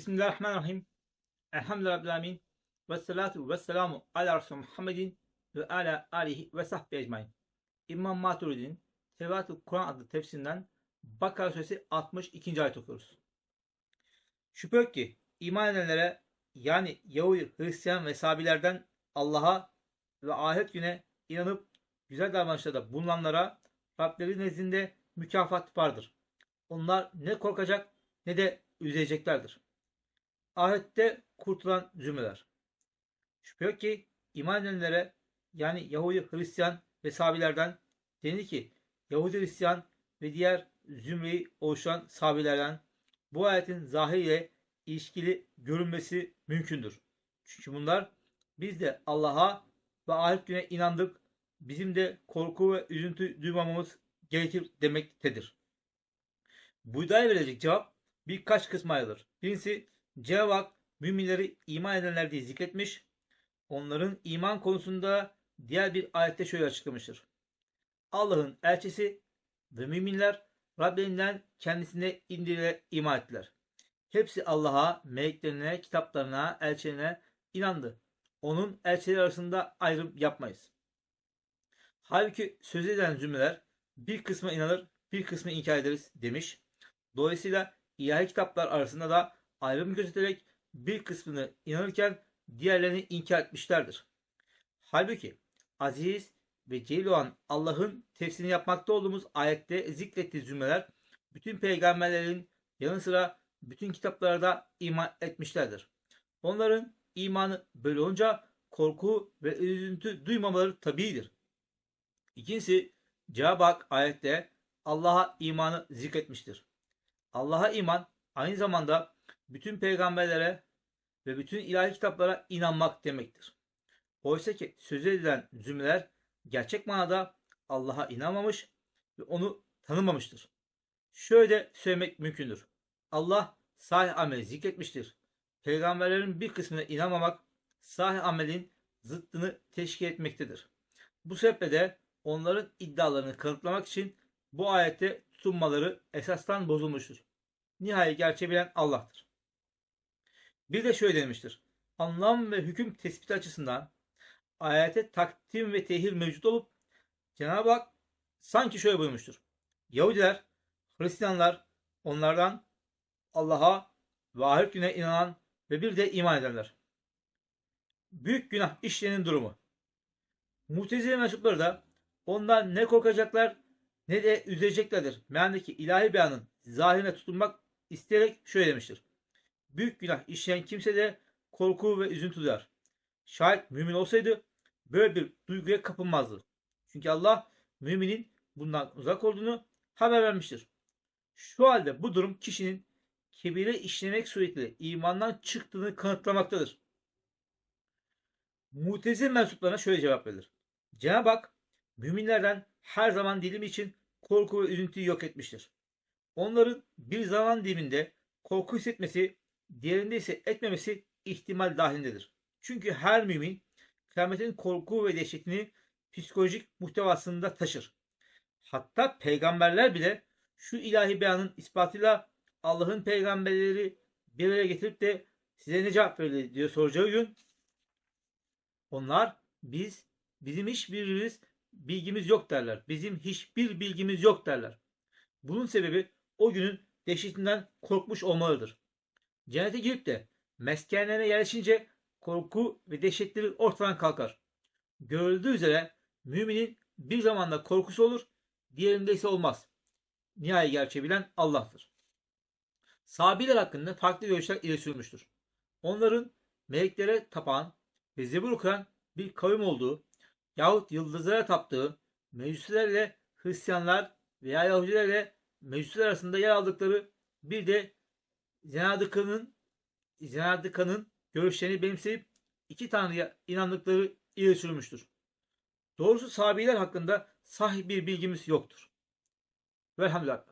Bismillahirrahmanirrahim. Elhamdülillahi. Ve salatu ve selamu ala Resulü Muhammedin ve ala alihi ve sahbihi ecmain. İmam Maturidi'nin Tevatül Kur'an adlı tefsirinden Bakara suresi 62. ayet okuyoruz. Şüphe ki iman edenlere yani Yahudi, Hristiyan ve Sabilerden Allah'a ve ahiret güne inanıp güzel davranışlarda bulunanlara Rableri nezdinde mükafat vardır. Onlar ne korkacak ne de üzeceklerdir. Ahirette kurtulan zümreler. Şüphe yok ki iman edenlere yani Yahudi, Hristiyan ve Sabilerden denildi ki Yahudi, Hristiyan ve diğer zümreyi oluşturan Sabilerden bu ayetin zahiriyle ilişkili görünmesi mümkündür. Çünkü bunlar biz de Allah'a ve ahiret güne inandık. Bizim de korku ve üzüntü duymamamız gerekir demektedir. Buğdaya verilecek cevap birkaç kısma ayrılır. Birincisi Cenab-ı Hak müminleri iman edenler diye zikretmiş. Onların iman konusunda diğer bir ayette şöyle açıklamıştır. Allah'ın elçisi ve müminler Rablerinden kendisine indirile iman ettiler. Hepsi Allah'a, meleklerine, kitaplarına, elçilerine inandı. Onun elçileri arasında ayrım yapmayız. Halbuki söz edilen cümleler bir kısmı inanır, bir kısmı inkar ederiz demiş. Dolayısıyla ilahi kitaplar arasında da ayrım gözeterek bir kısmını inanırken diğerlerini inkar etmişlerdir. Halbuki aziz ve celil olan Allah'ın tefsirini yapmakta olduğumuz ayette zikrettiği cümleler bütün peygamberlerin yanı sıra bütün kitaplara da iman etmişlerdir. Onların imanı böyle olunca korku ve üzüntü duymamaları tabiidir. İkincisi Cenab-ı Hak ayette Allah'a imanı zikretmiştir. Allah'a iman aynı zamanda bütün peygamberlere ve bütün ilahi kitaplara inanmak demektir. Oysa ki söz edilen cümleler gerçek manada Allah'a inanmamış ve onu tanımamıştır. Şöyle söylemek mümkündür. Allah sahih ameli zikretmiştir. Peygamberlerin bir kısmına inanmamak sahih amelin zıttını teşkil etmektedir. Bu sebeple de onların iddialarını kanıtlamak için bu ayette tutunmaları esastan bozulmuştur. Nihayet gerçeği bilen Allah'tır. Bir de şöyle denmiştir. Anlam ve hüküm tespiti açısından ayete takdim ve tehir mevcut olup Cenab-ı Hak sanki şöyle buyurmuştur. Yahudiler, Hristiyanlar onlardan Allah'a ve ahiret güne inanan ve bir de iman edenler. Büyük günah işleyenin durumu. Mutezile mensupları da ondan ne korkacaklar ne de üzeceklerdir. Mealindeki ilahi beyanın zahirine tutunmak isteyerek şöyle demiştir. Büyük günah işleyen kimse de korku ve üzüntü duyar. Şayet mümin olsaydı böyle bir duyguya kapılmazdı. Çünkü Allah müminin bundan uzak olduğunu haber vermiştir. Şu halde bu durum kişinin kibire işlemek suretiyle imandan çıktığını kanıtlamaktadır. Mutezil mensuplarına şöyle cevap verilir. Cenab-ı Hak müminlerden her zaman dilim için korku ve üzüntüyü yok etmiştir. Onların bir zaman diliminde korku hissetmesi, diğerinde ise etmemesi ihtimal dahilindedir. Çünkü her mümin kıyametin korku ve dehşetini psikolojik muhtevasında taşır. Hatta peygamberler bile şu ilahi beyanın ispatıyla Allah'ın peygamberleri bir araya getirip de size ne cevap verildi diye soracağı gün onlar biz bizim hiçbirimiz bilgimiz yok derler. Bizim hiçbir bilgimiz yok derler. Bunun sebebi o günün dehşetinden korkmuş olmalıdır. Cennete girip de meskenlerine yerleşince korku ve dehşetleri ortadan kalkar. Görüldüğü üzere müminin bir zamanda korkusu olur, diğerinde ise olmaz. Nihayet gerçeği bilen Allah'tır. Sabiler hakkında farklı görüşler ileri sürmüştür. Onların meleklere tapan ve zebur okuyan bir kavim olduğu yahut yıldızlara taptığı meclislerle Hristiyanlar veya Yahudilerle meclisler arasında yer aldıkları bir de Zenadika'nın Zenadika'nın görüşlerini benimseyip iki tanrıya inandıkları ileri sürmüştür. Doğrusu sahabiler hakkında sahih bir bilgimiz yoktur. Velhamdülillah.